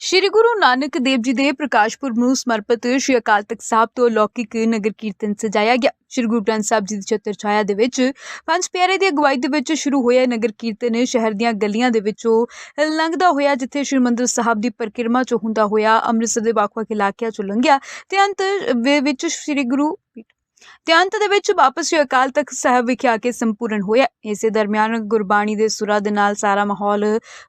ਸ਼੍ਰੀ ਗੁਰੂ ਨਾਨਕ ਦੇਵ ਜੀ ਦੇ ਪ੍ਰਕਾਸ਼ ਪੁਰਬ ਨੂੰ ਸਮਰਪਿਤ ਸ਼੍ਰੀ ਅਕਾਲ ਤਖਤ ਸਾਹਿਬ ਤੋਂ ਲੌਕਿਕ ਨਗਰ ਕੀਰਤਨ ਸਜਾਇਆ ਗਿਆ। ਸ਼੍ਰੀ ਗੁਰੂ ਗ੍ਰੰਥ ਸਾਹਿਬ ਜੀ ਦੀ ਛਤਰ ਛਾਇਆ ਦੇ ਵਿੱਚ ਪੰਜ ਪਿਆਰੇ ਦੀ ਅਗਵਾਈ ਦੇ ਵਿੱਚ ਸ਼ੁਰੂ ਹੋਇਆ ਨਗਰ ਕੀਰਤਨ। ਸ਼ਹਿਰ ਦੀਆਂ ਗਲੀਆਂ ਦੇ ਵਿੱਚੋਂ ਲੰਘਦਾ ਹੋਇਆ, ਜਿੱਥੇ ਸ਼੍ਰੀ ਮੰਦਰ ਸਾਹਿਬ ਦੀ ਪਰਿਕਰਮਾ ਚੋਂ ਹੁੰਦਾ ਹੋਇਆ, ਅੰਮ੍ਰਿਤਸਰ ਦੇ ਵੱਖ-ਵੱਖ ਇਲਾਕਿਆਂ ਚੋਂ ਲੰਘਿਆ ਤੇ ਅੰਤ ਦੇ ਵਿੱਚ ਸ਼੍ਰੀ ਗੁਰੂ ਤੇ ਅੰਤ ਦੇ ਵਿੱਚ ਵਾਪਸ ਸ਼੍ਰੀ ਅਕਾਲ ਤਖਤ ਸਾਹਿਬ ਵਿਖੇ ਆ ਕੇ ਸੰਪੂਰਨ ਹੋਇਆ। ਇਸੇ ਦਰਮਿਆਨ ਗੁਰਬਾਣੀ ਦੇ ਸੁਰਾਂ ਦੇ ਨਾਲ ਸਾਰਾ ਮਾਹੌਲ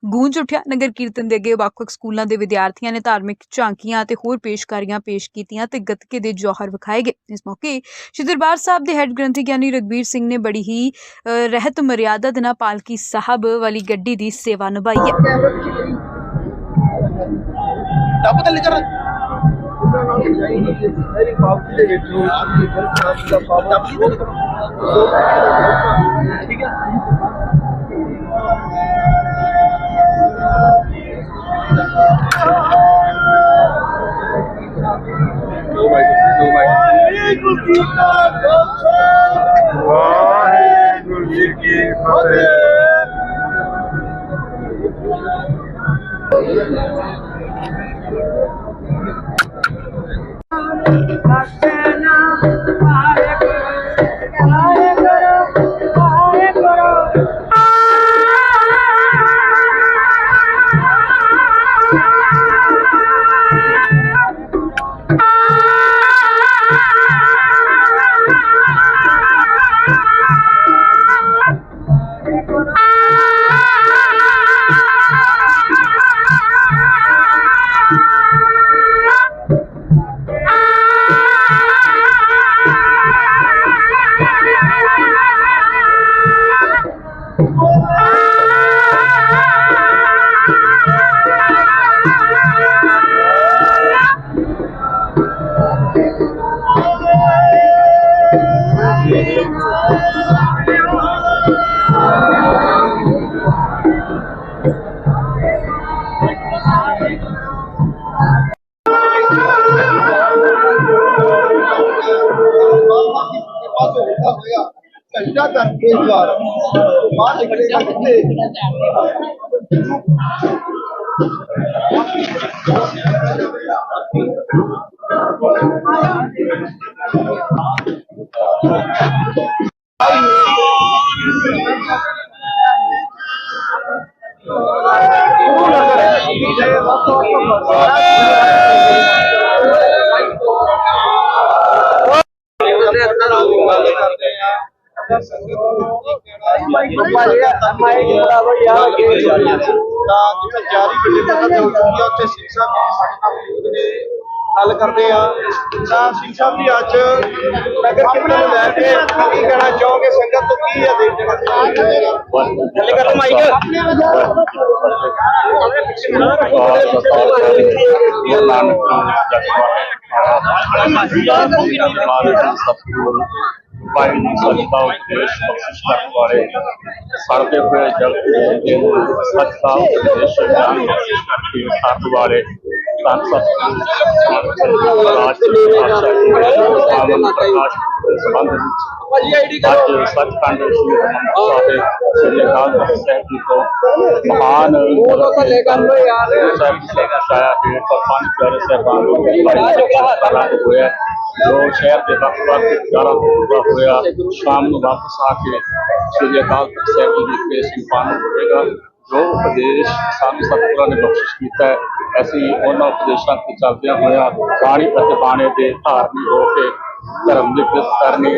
ਗੂੰਜ ਉੱਠਿਆ। ਨਗਰ ਕੀਰਤਨ ਦੇ ਅੱਗੇ ਵੱਖ-ਵੱਖ ਸਕੂਲਾਂ ਦੇ ਵਿਦਿਆਰਥੀਆਂ ਨੇ ਧਾਰਮਿਕ ਝਾਂਕੀਆਂ ਤੇ ਹੋਰ ਪੇਸ਼ਕਾਰੀਆਂ ਪੇਸ਼ ਕੀਤੀਆਂ ਤੇ ਗੱਤਕੇ ਦੇ ਜੌਹਰ ਵਿਖਾਏ ਗਏ। ਇਸ ਮੌਕੇ ਸ਼੍ਰੀ ਦਰਬਾਰ ਸਾਹਿਬ ਦੇ ਹੈੱਡ ਗ੍ਰੰਥੀ ਗਿਆਨੀ ਰਗਬੀਰ ਸਿੰਘ ਨੇ ਬੜੀ ਹੀ ਅ, ਰਹਿਤ ਮਰਿਆਦਾ ਦੇ ਨਾਲ ਪਾਲਕੀ ਸਾਹਿਬ ਵਾਲੀ ਗੱਡੀ ਦੀ ਸੇਵਾ ਨਿਭਾਈ ਹੈ। very popular with you. ठीक है संचालन पेशवार पांच घंटे का कितने Thank you. ਦੋ ਬਾਈ ਦੋ ਬਾਈ ਵਾਹਿਗੁਰੂ ਜੀ ਕਾ ਖਾਲਸਾ ਵਾਹਿਗੁਰੂ ਜੀ ਕੀ ਫਤਿਹ ਘੰਟਾ ਕਰਕੇ ਦੁਆਰ ਬਾਹਰ ਨਿਕਲੇਗਾ ਕਿੱਥੇ ਗੱਲ ਕਰਦੇ ਆ ਤਾਂ ਸਿੰਘ ਸਾਹਿਬ ਜੀ ਅੱਜ ਨਗਰ ਕੀਰਤਨ ਨੂੰ ਲੈ ਕੇ ਕੀ ਕਹਿਣਾ ਚਾਹੋਗੇ ਸੰਗਤ ਤੋਂ ਕੀ ਆ ਦੇਖ ਥੱਲੇ ਕਰ ਮਾਈਕ ਭਾਈ ਜੀ ਸੱਚਾ ਉਪਦੇਸ਼ ਬਖਸ਼ਿਸ਼ ਕਰਨ ਵਾਲੇ ਸਾਡੇ ਹੋਏ ਜਗਤ ਦੇ ਸੱਚਾ ਉਪਦੇਸ਼ ਗਿਆਨ ਬਖਸ਼ਿਸ਼ ਕਰਕੇ ਕਰਨ ਵਾਲੇ ہوئے جو شہر کے وقت وقت ہوا شام واپس آ کے شری اکال صاحب جی پیش سمپان ہوئے گا ਸਾਹਿਬਾਨ ਨੂੰ ਬੜੀ ਹੋਇਆ ਜੋ ਸ਼ਹਿਰ ਦੇ ਵੱਖ ਵੱਖ ਜਗ੍ਹਾਵਾਂ ਤੋਂ ਪੂਰਾ ਹੋਇਆ ਸ਼ਾਮ ਨੂੰ ਵਾਪਸ ਆ ਕੇ ਸ੍ਰੀ ਅਕਾਲ ਤਖਤ ਸਾਹਿਬ ਜੀ ਵਿਖੇ ਸੰਪੰਨ ਹੋਵੇਗਾ ਜੋ ਉਪਦੇਸ਼ ਸਾਨੂੰ ਸਤਿਗੁਰਾਂ ਨੇ ਬਖਸ਼ਿਸ਼ ਕੀਤਾ ਹੈ ਅਸੀਂ ਉਹਨਾਂ ਉਪਦੇਸ਼ਾਂ ਤੇ ਚੱਲਦਿਆਂ ਹੋਇਆ ਬਾਣੀ ਅਤੇ ਬਾਣੇ ਦੇ ਧਾਰਨੀ ਹੋ ਕੇ ਧਰਮ ਦੀ ਕਿਰਤ ਕਰਨੀ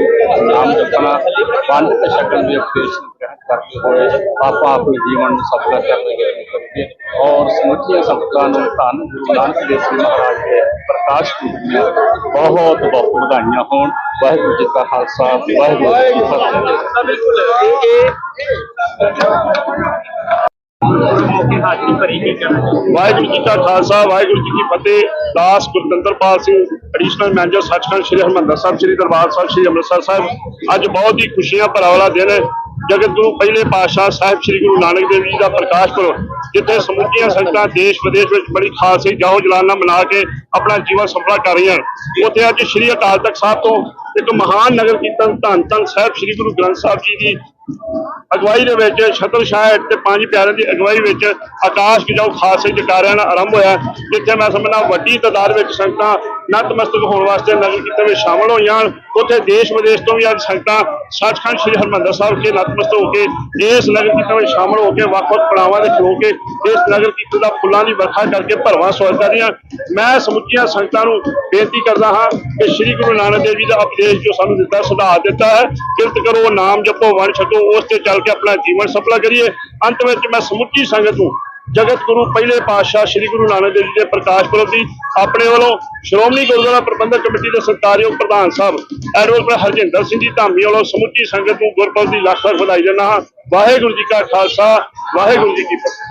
ਨਾਮ ਜਪਣਾ ਵੰਡ ਤੇ ਛਕਣ ਦੇ ਉਪਦੇਸ਼ ਨੂੰ ਗ੍ਰਹਿਣ ਕਰਦੇ ਹੋਏ ਆਪਾਂ ਆਪਣੇ ਜੀਵਨ ਨੂੰ ਸਫਲ ਕਰਨ ਦੀ ਕਰੀਏ ਔਰ ਸਮੁੱਚੀਆਂ ਸੰਗਤਾਂ ਨੂੰ ਧੰਨ ਗੁਰੂ ਨਾਨਕ ਦੇਵ ਜੀ ਮਹਾਰਾਜ ਦੇ ਪ੍ਰਕਾਸ਼ ਪੁਰਬ ਦੀਆਂ ਬਹੁਤ ਬਹੁਤ ਵਧਾਈਆਂ ਹੋਣ ਵਾਹਿਗੁਰੂ ਜੀ ਕਾ ਖਾਲਸਾ ਵਾਹਿਗੁਰੂ ਜੀ ਕੀ ਫਤਿਹ ਬਿਲਕੁਲ ਇਹ ਮੌਕੇ ਹਾਜ਼ਰੀ ਭਰੀ ਕੀ ਕਹਿਣਾ ਵਾਹਿਗੁਰੂ ਜੀ ਕਾ ਖਾਲਸਾ, ਵਾਹਿਗੁਰੂ ਜੀ ਕੀ ਫਤਿਹ। ਦਾਸ ਗੁਰਦੰਦਰਪਾਲ ਸਿੰਘ ਐਡੀਸ਼ਨਲ ਮੈਨੇਜਰ ਸੱਚਖੰਡ ਸ੍ਰੀ ਹਰਿਮੰਦਰ ਸਾਹਿਬ, ਸ੍ਰੀ ਦਰਬਾਰ ਸਾਹਿਬ, ਸ੍ਰੀ ਅੰਮ੍ਰਿਤਸਰ ਸਾਹਿਬ। ਅੱਜ ਬਹੁਤ ਹੀ ਖੁਸ਼ੀਆਂ ਭਰਾ ਵਾਲਾ ਦਿਨ ਹੈ। ਜਗਤ ਗੁਰੂ ਪਹਿਲੇ ਪਾਤਸ਼ਾਹ ਸਾਹਿਬ ਸ੍ਰੀ ਗੁਰੂ ਨਾਨਕ ਦੇਵ ਜੀ ਦਾ ਪ੍ਰਕਾਸ਼ ਪੁਰਬ, ਜਿੱਥੇ ਸਮੁੱਚੀਆਂ ਸੰਗਤਾਂ ਦੇਸ਼ ਵਿਦੇਸ਼ ਵਿੱਚ ਬੜੀ ਖਾਸ ਜਾਹੋ ਜਲਾਨਾ ਮਨਾ ਕੇ ਆਪਣਾ ਜੀਵਨ ਸਫਲਾ ਕਰ ਰਹੀਆਂ ਉੱਥੇ ਅੱਜ ਸ੍ਰੀ ਅਕਾਲ ਤਖਤ ਸਾਹਿਬ ਤੋਂ ਇੱਕ ਮਹਾਨ ਨਗਰ ਕੀਰਤਨ ਧੰਨ ਧੰਨ ਸਾਹਿਬ ਸ੍ਰੀ ਗੁਰੂ ਗ੍ਰੰਥ ਸਾਹਿਬ ਜੀ ਦੀ ਅਗਵਾਈ ਦੇ ਵਿੱਚ ਛਤਰ ਸ਼ਾਹ ਤੇ ਪੰਜ ਪਿਆਰਿਆਂ ਦੀ ਅਗਵਾਈ ਵਿੱਚ ਆਕਾਸ਼ ਗਿਜਾਓ ਖਾਸੇ ਜਕਾਰਿਆਂ ਨਾਲ ਆਰੰਭ ਹੋਇਆ, ਜਿੱਥੇ ਮੈਂ ਸਮਝਣਾ ਵੱਡੀ ਤਾਦਾਦ ਵਿੱਚ ਸੰਗਤਾਂ ਨਤਮਸਤਕ ਹੋਣ ਵਾਸਤੇ ਨਗਰ ਕੀਰਤਨ ਵਿੱਚ ਸ਼ਾਮਲ ਹੋਈਆਂ ਹਨ। ਉੱਥੇ ਦੇਸ਼ ਵਿਦੇਸ਼ ਤੋਂ ਵੀ ਅੱਜ ਸੰਗਤਾਂ ਸੱਚਖੰਡ ਸ੍ਰੀ ਹਰਿਮੰਦਰ ਸਾਹਿਬ ਕੇ ਨਤਮਸਤਕ ਹੋ ਕੇ ਇਸ ਨਗਰ ਕੀਰਤਨ ਵਿੱਚ ਸ਼ਾਮਲ ਹੋ ਕੇ ਵੱਖ-ਵੱਖ ਪੜਾਵਾਂ ਦੇ ਖਲੋ ਕੇ ਇਸ ਨਗਰ ਕੀਰਤਨ ਦਾ ਫੁੱਲਾਂ ਦੀ ਵਰਖਾ ਕਰਕੇ ਭਰਵਾਂ ਸਵਾਗਤ ਕਰ ਰਹੀਆਂ ਮੈਂ ਸਮੁੱਚੀਆਂ ਸੰਗਤਾਂ ਨੂੰ ਬੇਨਤੀ ਕਰਦਾ ਹਾਂ ਕਿ ਸ੍ਰੀ ਗੁਰੂ ਨਾਨਕ ਦੇਵ ਜੀ ਦਾ ਉਪਦੇਸ਼ ਜੋ ਸਾਨੂੰ ਦਿੱਤਾ, ਸੁਧਾਰ ਦਿੱਤਾ ਹੈ। ਕਿਰਤ ਕਰੋ, ਨਾਮ ਜਪੋ, ਵੰਡ ਛਕੋ, ਉਸ ਤੇ ਚੱਲ ਕੇ ਆਪਣਾ ਜੀਵਨ ਸਫਲਾ ਕਰੀਏ। ਅੰਤ ਵਿੱਚ ਮੈਂ ਸਮੁੱਚੀ ਸੰਗਤ ਨੂੰ ਜਗਤ ਗੁਰੂ ਪਹਿਲੇ ਪਾਤਸ਼ਾਹ ਸ੍ਰੀ ਗੁਰੂ ਨਾਨਕ ਦੇਵ ਜੀ ਦੇ ਪ੍ਰਕਾਸ਼ ਪੁਰਬ ਦੀ ਆਪਣੇ ਵੱਲੋਂ ਸ਼੍ਰੋਮਣੀ ਗੁਰਦੁਆਰਾ ਪ੍ਰਬੰਧਕ ਕਮੇਟੀ ਦੇ ਸਤਿਕਾਰਯੋਗ ਪ੍ਰਧਾਨ ਸਾਹਿਬ ਐਡਵੋਕੇਟ ਹਰਜਿੰਦਰ ਸਿੰਘ ਜੀ, ਧਾਮੀ ਵੱਲੋਂ ਸਮੁੱਚੀ ਸੰਗਤ ਨੂੰ ਗੁਰਪੁਰਬ ਦੀ ਲੱਖ ਲੱਖ ਵਧਾਈ ਦਿੰਦਾ ਹਾਂ। ਵਾਹਿਗੁਰੂ ਜੀ ਕਾ ਖਾਲਸਾ, ਵਾਹਿਗੁਰੂ ਜੀ ਕੀ ਫਤਿਹ।